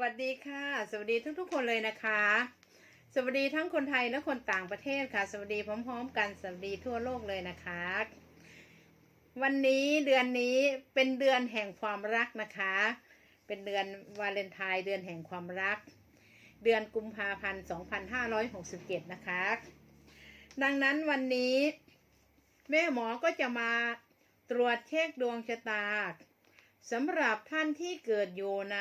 วัสดีค่ะ สวัสดีทุกๆ คนเลยนะคะ สวัสดีทั้งคนไทยและคนต่างประเทศค่ะ สวัสดีพร้อม ๆ กัน สวัสดีทั่วโลกเลยนะคะ วันนี้เดือนนี้เป็นเดือนแห่งความรักนะคะ เป็นเดือนวาเลนไทน์เดือนแห่งความรัก เดือนกุมภาพันธ์ 2567 นะคะ ดังนั้นวันนี้ แม่หมอก็จะมาตรวจเช็คดวงชะตาสำหรับท่านที่เกิดอยู่ใน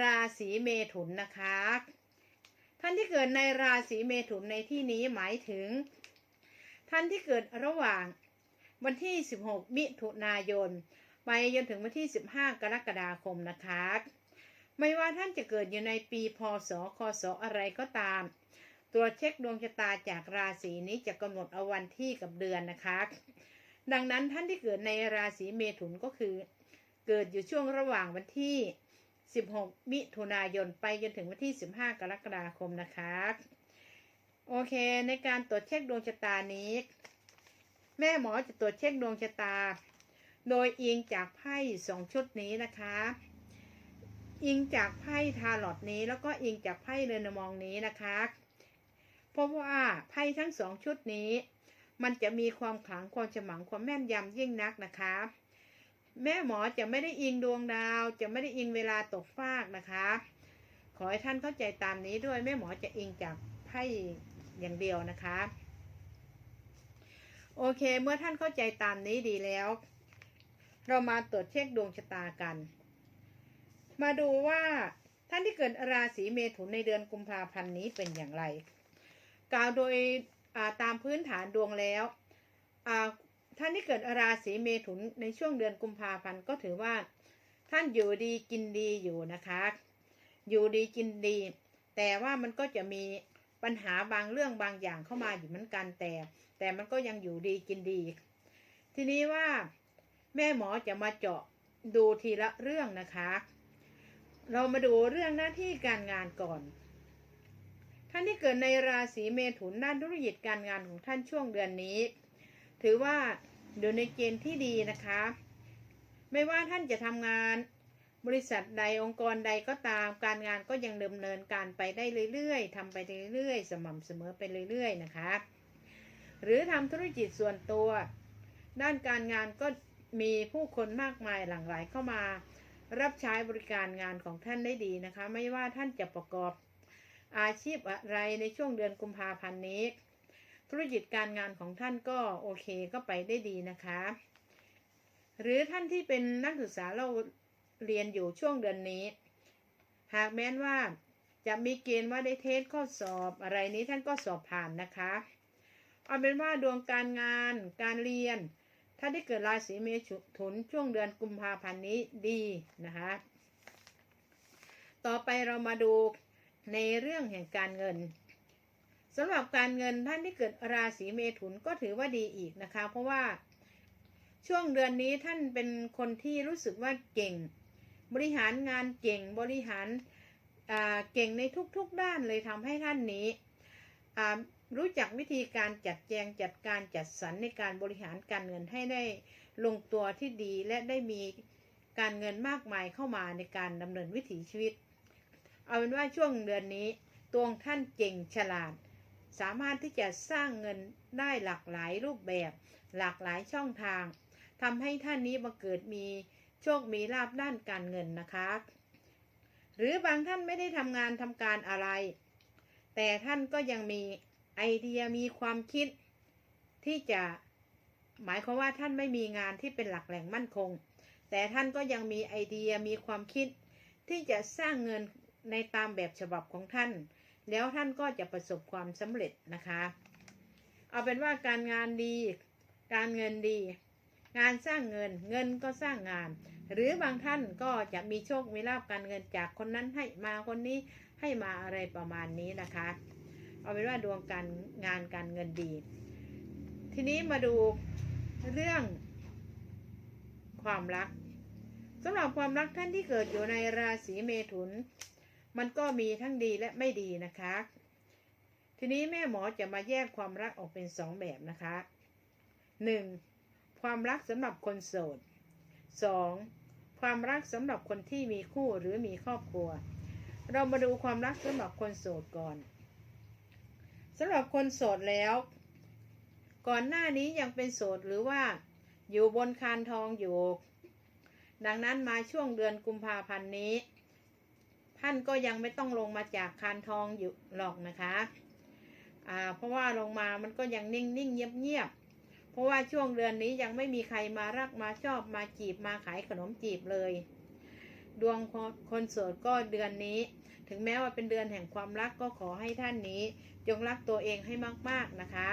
ราศีเมถุนนะคะ ท่านที่เกิดในราศีเมถุนในที่นี้หมายถึง ท่านที่เกิดระหว่างวันที่ 16 มิถุนายน ไปจนถึงวันที่ 15 กรกฎาคมนะคะ ไม่ว่าท่านจะเกิดอยู่ในปีพศคศอะไรก็ตามตรวเช็คดวงชะตาจากราศีนี้จะกำหนดเอาวันที่กับเดือนนะคะ ดังนั้นท่านที่เกิดในราศีเมถุนก็คือ เกิดอยู่ช่วงระหว่างวันที่ 16 มิถุนายนไปจนถึงวันที่ 15 กรกฎาคมนะคะ โอเค ในการตรวจเช็คดวงชะตานี้ แม่หมอจะตรวจเช็คดวงชะตา โดยอิงจากไพ่สองชุดนี้นะคะ อิงจากไพ่ทาร์ลอตนี้ แล้วก็อิงจากไพ่เรนมองนี้นะคะเพราะว่าไพ่ทั้งสองชุดนี้ มันจะมีความขลังความฉมังความแม่นยำยิ่งนักนะคะ แม่หมอจะไม่ได้อิงดวงดาว จะไม่ได้อิงเวลาตกฟากนะคะ ขอให้ท่านเข้าใจตามนี้ด้วยแม่หมอจะอิงจากไพ่อย่างเดียวนะคะ โอเค เมื่อท่านเข้าใจตามนี้ดีแล้ว เรามาตรวจเช็คดวงชะตากัน มาดูว่าท่านที่เกิดราศีเมถุนในเดือนกุมภาพันธ์นี้เป็นอย่างไร กล่าวโดยตามพื้นฐานดวงแล้ว ท่านที่เกิดราศีเมถุนในช่วงเดือนกุมภาพันธ์ก็ถือว่า ท่านอยู่ดีกินดีอยู่นะคะ อยู่ดีกินดี แต่ว่ามันก็จะมีปัญหาบางเรื่องบางอย่างเข้ามาอยู่เหมือนกันแต่ แต่มันก็ยังอยู่ดีกินดี ทีนี้ว่าแม่หมอจะมาเจาะดูทีละเรื่องนะคะ เรามาดูเรื่องหน้าที่การงานก่อน ท่านที่เกิดในราศีเมถุนด้านธุรกิจการงานของท่านช่วงเดือนนี้ ถือว่าอยู่ในเกณฑ์ที่ดีนะคะ ไม่ว่าท่านจะทำงานบริษัทใดองค์กรใดก็ตามการงานก็ยังดำเนินการไปได้เรื่อยๆทำไปเรื่อยๆ สม่ำเสมอไปเรื่อยๆนะคะ หรือทำธุรกิจส่วนตัว ด้านการงานก็มีผู้คนมากมายหลั่งไหลเข้ามา รับใช้บริการงานของท่านได้ดีนะคะ ไม่ว่าท่านจะประกอบอาชีพอะไรในช่วงเดือนกุมภาพันธ์นี้ ธุรกิจการงานของท่านก็โอเคก็ไปได้ดีนะคะ หรือท่านที่เป็นนักศึกษาเราเรียนอยู่ช่วงเดือนนี้ หากแม้นว่าจะมีเกณฑ์ว่าได้เทสข้อสอบอะไรนี้ท่านก็สอบผ่านนะคะ เอาเป็นว่าดวงการงานการเรียน ถ้าได้เกิดราศีเมถุนช่วงเดือนกุมภาพันธ์นี้ดีนะคะ ต่อไปเรามาดูในเรื่องแห่งการเงิน สำหรับการเงินท่านที่เกิดราศีเมถุนก็ถือว่าดีอีกนะคะ เพราะว่าช่วงเดือนนี้ท่านเป็นคนที่รู้สึกว่าเก่ง บริหารงานเก่งบริหารเก่งในทุกๆด้านเลยทำให้ท่านนี้รู้จักวิธีการจัดแจงจัดการจัดสรรในการบริหารการเงินให้ได้ลงตัวที่ดีและได้มีการเงินมากมายเข้ามาในการดำเนินวิถีชีวิต เอาเป็นว่าช่วงเดือนนี้ตัวท่านเก่งฉลาด สามารถที่จะสร้างเงินได้หลากหลายรูปแบบ หลากหลายช่องทางทำให้ท่านนี้บังเกิดมีโชคมีลาบด้านการเงินนะคะ หรือบางท่านไม่ได้ทำงานทำการอะไร แต่ท่านก็ยังมีไอเดียมีความคิดที่จะหมายความว่าท่านไม่มีงานที่เป็นหลักแหล่งมั่นคง แต่ท่านก็ยังมีไอเดียมีความคิดที่จะสร้างเงินในตามแบบฉบับของท่าน แล้วท่านก็จะประสบความสำเร็จนะคะ เอาเป็นว่าการงานดี การเงินดี งานสร้างเงิน เงินก็สร้างงาน หรือบางท่านก็จะมีโชค มีลาบการเงินจากคนนั้นให้มาคนนี้ให้มาอะไรประมาณนี้นะคะ เอาเป็นว่าดวงการงานการเงินดี ทีนี้มาดูเรื่องความรักสำหรับความรักท่านที่เกิดอยู่ในราศีเมถุน มันก็มีทั้งดีและไม่ดีนะคะ ทีนี้แม่หมอจะมาแยกความรักออกเป็นสองแบบนะคะหนึ่งความรักสำหรับคนโสด 2. ความรักสำหรับคนที่มีคู่หรือมีครอบครัว เรามาดูความรักสำหรับคนโสดก่อนสำหรับคนโสดแล้ว ก่อนหน้านี้ยังเป็นโสดหรือว่าอยู่บนคานทองอยู่ ดังนั้นมาช่วงเดือนกุมภาพันธ์นี้ ท่านก็ยังไม่ต้องลงมาจากคานทองอยู่หรอกนะคะอ่าเพราะว่าลงมามันก็ยังนิ่งนิ่งเงียบเงียบๆเพราะว่าช่วงเดือนนี้ยังไม่มีใครมารักมาชอบมาจีบมาขายขนมจีบเลย ดวงคนโสดก็เดือนนี้ ถึงแม้ว่าเป็นเดือนแห่งความรักก็ขอให้ท่านนี้ จงรักตัวเองให้มากๆนะคะ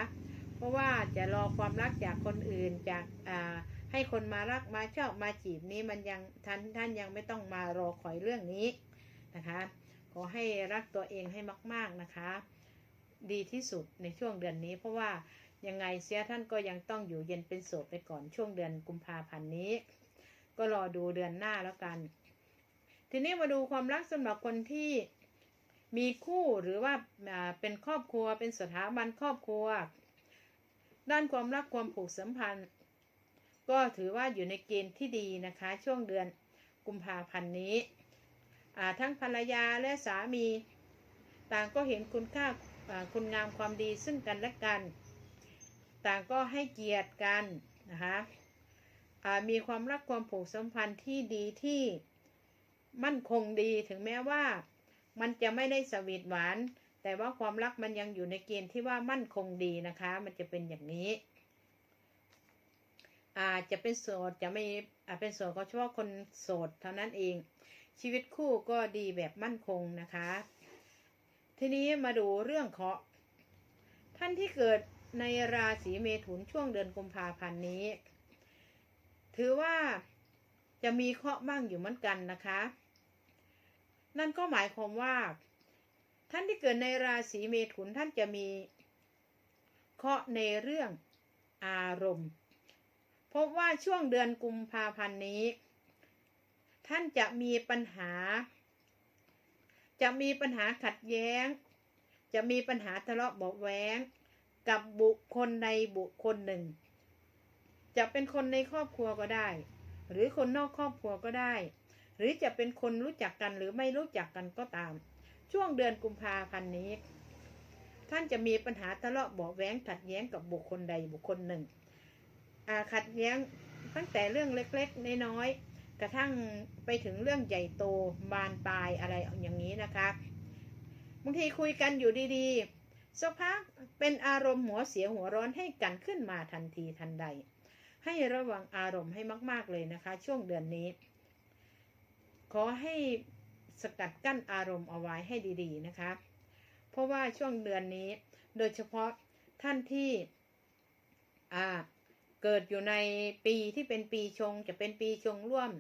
เพราะว่าจะรอความรักจากคนอื่นจากอ่าให้คนมารักมาชอบมาจีบนี้มันยังท่านท่านยังไม่ต้องมารอคอยเรื่องนี้ นะคะ ขอให้รักตัวเองให้มาก ๆนะคะ ดีที่สุดในช่วงเดือนนี้ เพราะว่ายังไงเสียท่านก็ยังต้องอยู่เย็นเป็นโสดไปก่อนช่วงเดือนกุมภาพันธ์นี้ ก็รอดูเดือนหน้าแล้วกัน ทีนี้มาดูความรักสำหรับคนที่มีคู่หรือว่าเป็นครอบครัวเป็นสถาบันครอบครัว ด้านความรักความผูกสัมพันธ์ ก็ถือว่าอยู่ในเกณฑ์ที่ดีนะคะ ช่วงเดือนกุมภาพันธ์นี้ ทั้งภรรยาและสามี ต่างก็เห็นคุณค่าคุณงามความดีซึ่งกันและกัน ต่างก็ให้เกียรติกันนะคะมีความรักความผูกสัมพันธ์ที่ดีที่มั่นคงดีถึงแม้ว่ามันจะไม่ได้สวีทหวาน แต่ว่าความรักมันยังอยู่ในเกณฑ์ที่ว่ามั่นคงดีนะคะ มันจะเป็นอย่างนี้อาจจะเป็นโสดจะไม่อาจเป็นโสดก็เฉพาะคนโสดเท่านั้นเอง ชีวิตคู่ก็ดีแบบมั่นคงนะคะ ทีนี้มาดูเรื่องเคาะท่านที่เกิดในราศีเมถุนช่วงเดือนกุมภาพันธ์นี้ ถือว่าจะมีเคราะห์บ้างอยู่เหมือนกันนะคะ นั่นก็หมายความว่า ท่านที่เกิดในราศีเมถุนท่านจะมีเคราะห์ในเรื่องอารมณ์ พบว่าช่วงเดือนกุมภาพันธ์นี้ ท่านจะมีปัญหา จะมีปัญหาขัดแย้ง จะมีปัญหาทะเลาะเบาะแว้งกับบุคคลในบุคคลหนึ่ง จะเป็นคนในครอบครัวก็ได้ หรือคนนอกครอบครัวก็ได้ หรือจะเป็นคนรู้จักกันหรือไม่รู้จักกันก็ตาม ช่วงเดือนกุมภาพันธ์นี้ ท่านจะมีปัญหาทะเลาะเบาะแว้งขัดแย้งกับบุคคลใดบุคคลหนึ่งขัดแย้งตั้งแต่เรื่องเล็กๆน้อยๆ กระทั่งไปถึงเรื่องใหญ่โตบานปลายอะไรอย่างนี้นะคะบางทีคุยกันอยู่ดีๆสักพักเป็นอารมณ์หัวเสียหัวร้อนให้กันขึ้นมาทันทีทันใด ให้ระวังอารมณ์ให้มาก ๆเลยนะคะ ช่วงเดือนนี้ ขอให้สกัดกั้นอารมณ์เอาไว้ให้ดีๆนะคะ เพราะว่าช่วงเดือนนี้ โดยเฉพาะท่านที่เกิดอยู่ในปีที่เป็นปีชงจะเป็นปีชงร่วม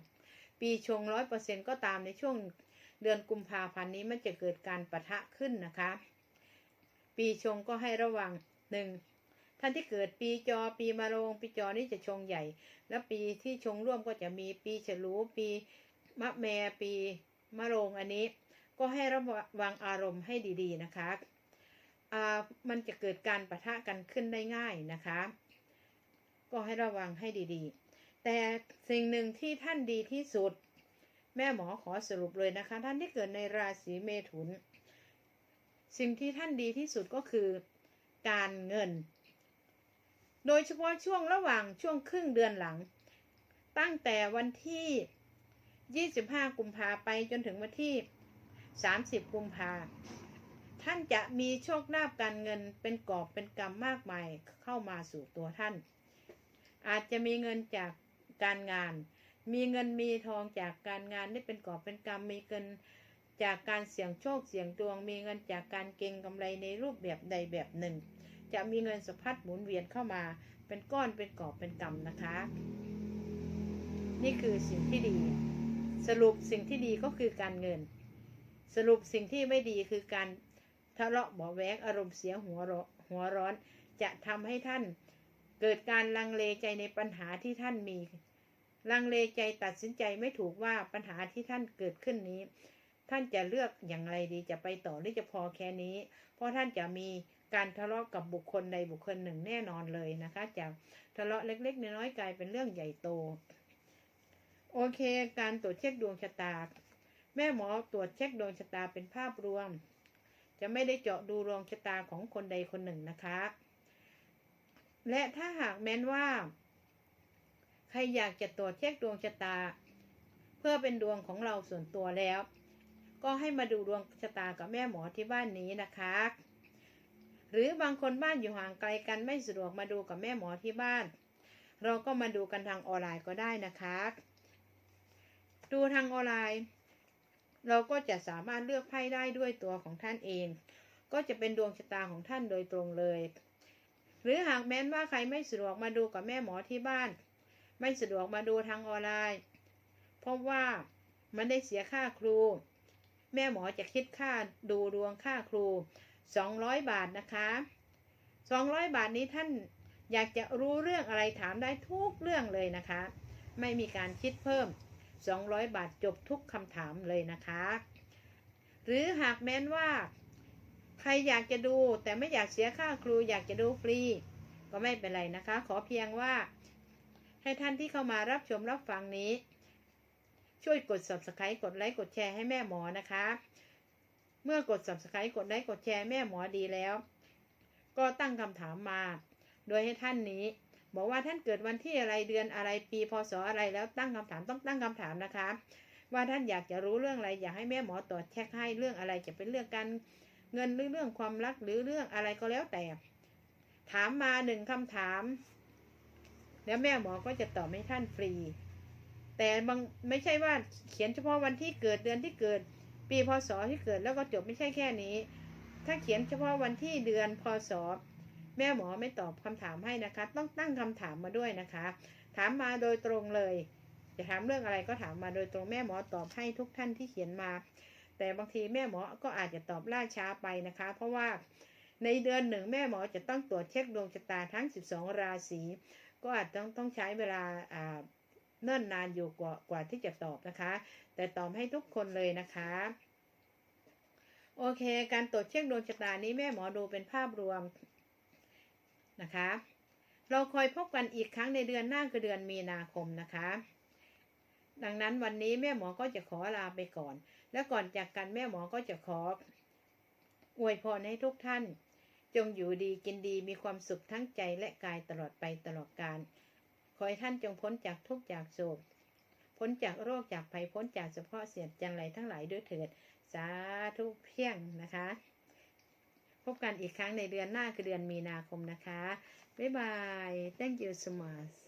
ปีชงร้อยเปอร์เซ็นก็ตามในช่วงเดือนกุมภาพันธ์นี้มันจะเกิดการปะทะขึ้นนะคะ ปีชงก็ให้ระวังหนึ่งท่านที่เกิดปีจอปีมะโรงปีจอนี่จะชงใหญ่ แล้วปีที่ชงร่วมก็จะมีปีฉลูปีมะแมปีมะโรงอันนี้ก็ให้ระวังอารมณ์ให้ดีๆนะคะอ่ามันจะเกิดการปะทะกันขึ้นได้ง่ายนะคะ ก็ให้ระวังให้ดีๆ แต่สิ่งหนึ่งที่ท่านดีที่สุด แม่หมอขอสรุปเลยนะคะ ท่านที่เกิดในราศีเมถุน สิ่งที่ท่านดีที่สุดก็คือการเงิน โดยเฉพาะช่วงระหว่างช่วงครึ่งเดือนหลัง ตั้งแต่วันที่ 25 กุมภาไปจนถึงวันที่ 30 กุมภาท่านจะมีโชคลาภการเงินเป็นกอบเป็นกำมากมายเข้ามาสู่ตัวท่าน อาจจะมีเงินจาก การงาน มีเงินมีทองจากการงานได้เป็นกอบเป็นกำมีเงินจากการเสี่ยงโชคเสี่ยงดวง มีเงินจากการเก็งกำไรในรูปแบบใดแบบหนึ่ง จะมีเงินสะพัดหมุนเวียนเข้ามาเป็นก้อนเป็นกอบเป็นกำนะคะ นี่คือสิ่งที่ดี สรุปสิ่งที่ดีก็คือการเงิน สรุปสิ่งที่ไม่ดีคือการทะเลาะเบาะแว้งอารมณ์เสียหัวหัวร้อน จะทำให้ท่าน เกิดการลังเลใจในปัญหาที่ท่านมี ลังเลใจตัดสินใจไม่ถูกว่าปัญหาที่ท่านเกิดขึ้นนี้ ท่านจะเลือกอย่างไรดีจะไปต่อหรือจะพอแค่นี้ เพราะท่านจะมีการทะเลาะกับบุคคลใดบุคคลหนึ่งแน่นอนเลยนะคะจากทะเลาะเล็กๆน้อยๆกลายเป็นเรื่องใหญ่โต โอเค การตรวจเช็คดวงชะตา แม่หมอตรวจเช็คดวงชะตาเป็นภาพรวม จะไม่ได้เจาะดูดวงชะตาของคนใดคนหนึ่งนะคะ และถ้าหากแม้นว่า ใครอยากจะตรวจเช็คดวงชะตา เพื่อเป็นดวงของเราส่วนตัวแล้ว ก็ให้มาดูดวงชะตากับแม่หมอที่บ้านนี้นะคะ หรือบางคนบ้านอยู่ห่างไกลกันไม่สะดวกมาดูกับแม่หมอที่บ้าน เราก็มาดูกันทางออนไลน์ก็ได้นะคะ ดูทางออนไลน์ เราก็จะสามารถเลือกไพ่ได้ด้วยตัวของท่านเอง ก็จะเป็นดวงชะตาของท่านโดยตรงเลย หรือหากแม้นว่าใครไม่สะดวกมาดูกับแม่หมอที่บ้าน ไม่สะดวกมาดูทางออนไลน์ เพราะว่ามันได้เสียค่าครู แม่หมอจะคิดค่าดูดวงค่าครู 200 บาทนะคะ 200 บาทนี้ท่านอยากจะรู้เรื่องอะไรถามได้ทุกเรื่องเลยนะคะ ไม่มีการคิดเพิ่ม 200 บาทจบทุกคำถามเลยนะคะ หรือหากแม้นว่า ใครอยากจะดูแต่ไม่อยากเสียค่าครูอยากจะดูฟรี ก็ไม่เป็นไรนะคะ ขอเพียงว่า ให้ท่านที่เข้ามารับชมรับฟังนี้ ช่วยกด subscribe กดไลค์กดแชร์ให้แม่หมอนะคะ เมื่อกด subscribe กดไลค์กดแชร์แม่หมอดีแล้ว ก็ตั้งคำถามมา โดยให้ท่านนี้ บอกว่าท่านเกิดวันที่อะไรเดือนอะไรปีพศอะไรแล้วตั้งคำถามต้องตั้งคำถามนะคะ ว่าท่านอยากจะรู้เรื่องอะไรอยากให้แม่หมอตรวจเช็คให้เรื่องอะไรจะเป็นเรื่องการ เงินหรือเรื่องความรักหรือเรื่องอะไรก็แล้วแต่ ถามมาหนึ่งคำถาม แล้วแม่หมอก็จะตอบให้ท่านฟรี แต่บางไม่ใช่ว่าเขียนเฉพาะวันที่เกิดเดือนที่เกิด ปีพศที่เกิดแล้วก็จบไม่ใช่แค่นี้ ถ้าเขียนเฉพาะวันที่เดือนพศแม่หมอไม่ตอบคำถามให้นะคะ ต้องตั้งคำถามมาด้วยนะคะ ถามมาโดยตรงเลย จะถามเรื่องอะไรก็ถามมาโดยตรงแม่หมอตอบให้ทุกท่านที่เขียนมา แต่บางทีแม่หมอก็อาจจะตอบล่าช้าไปนะคะ เพราะว่าในเดือนหนึ่งแม่หมอจะต้องตรวจเช็คดวงชะตาทั้ง 12 ราศีก็อาจต้องต้องใช้เวลาเนิ่นนานอยู่กว่ากว่าที่จะตอบนะคะ แต่ตอบให้ทุกคนเลยนะคะ โอเค การตรวจเช็คดวงชะตานี้แม่หมอดูเป็นภาพรวมนะคะ เราคอยพบกันอีกครั้งในเดือนหน้าคือเดือนมีนาคมนะคะ ดังนั้นวันนี้แม่หมอก็จะขอลาไปก่อน และก่อนจากกันแม่หมอก็จะขออวยพรให้ทุกท่าน จงอยู่ดีกินดีมีความสุขทั้งใจและกายตลอดไปตลอดกาลขอให้ท่านจงพ้นจากทุกข์จากโศกพ้นจากโรคจากภัยพ้นจากเฉพาะเสียดจังไรทั้งหลายด้วยเถิด สาธุเพียงนะคะ พบกันอีกครั้งในเดือนหน้าคือเดือนมีนาคมนะคะ บ๊ายบาย thank you so much